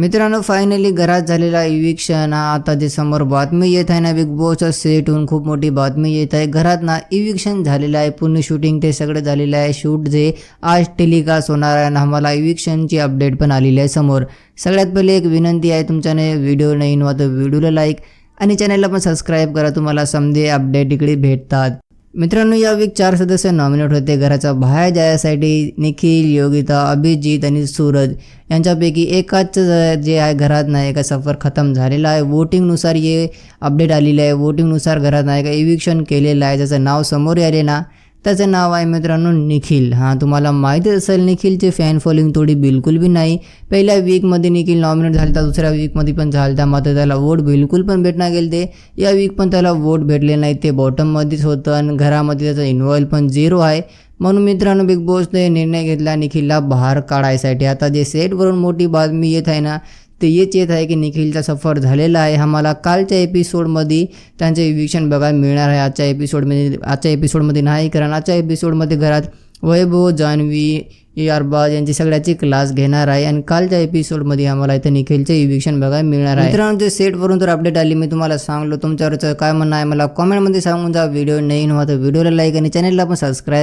मित्रांनो फायनली घरात झालेला इविक्शन हा आता जे समोर बातमी येत आहे ना बिग बॉसच्या सेटहून खूप मोठी बातमी येत आहे. घरात ना इविक्शन झालेलं आहे. पूर्ण शूटिंग ते सगळं झालेलं आहे. शूट जे आज टेलिकास्ट होणार आहे आणि आम्हाला इविक्शनची अपडेट पण आलेली आहे समोर. सगळ्यात पहिले एक विनंती आहे तुमच्याने व्हिडिओ नाही वा तर व्हिडिओला लाईक आणि चॅनलला पण सबस्क्राईब करा. तुम्हाला समजे अपडेट इकडे भेटतात. मित्रांनो या वीक चार सदस्य नॉमिनेट होते. घराच्या बाहेर जाण्यासाठी निखिल योगिता अभिजित आणि सूरज यांच्यापैकी एकाच जे आहे घरात नाही का सफर खतम झालेला आहे. वोटिंगनुसार ये अपडेट आलेलं आहे. वोटिंगनुसार घरात नाही का इविक्शन केलेलं आहे. ज्याचं नाव समोर आले ना त्याचं नाव आहे मित्रांनो निखिल. हां तुम्हाला माहिती असेल निखिलची फॅन फॉलोइंग थोडी बिलकुल बी नाही. पहिल्या वीकमध्ये निखिल नॉमिनेट झाला तर दुसऱ्या वीकमध्ये पण झाला होता मात्र त्याला वोट बिलकुल पण भेटणार गेले ते या वीक पण त्याला वोट भेटले नाही ते बॉटममध्येच होतं आणि घरामध्ये त्याचं इन्व्हॉल्व पण झिरो आहे. म्हणून मित्रांनो बिग बॉसने निर्णय घेतला निखिलला बाहेर काढायसाठी. आता जे सेटवरून मोठी बातमी येत आहे ना ते येत येत आहे की निखिलचा सफर झालेला आहे. आम्हाला कालच्या एपिसोडमध्ये त्यांचे विवेक्षण बघायला मिळणार आहे. आजच्या एपिसोडमध्ये आजच्या एपिसोडमध्ये नाही कारण आजच्या एपिसोडमध्ये घरात वैभव जान्हवी अरबाज यांची सगळ्याची क्लास घेणार आहे. आणि कालच्या एपिसोडमध्ये आम्हाला इथे निखिलचे इविक्शन बघायला मिळणार आहे. मित्रांनो जे सेटवरून तर अपडेट आली मी तुम्हाला सांगलो. तुमच्यावरचं काय म्हणणं आहे मला कॉमेंटमध्ये सांगून जा. व्हिडिओ नाही नव्हा तर व्हिडिओला लाईक आणि चॅनलला पण सबस्क्राईब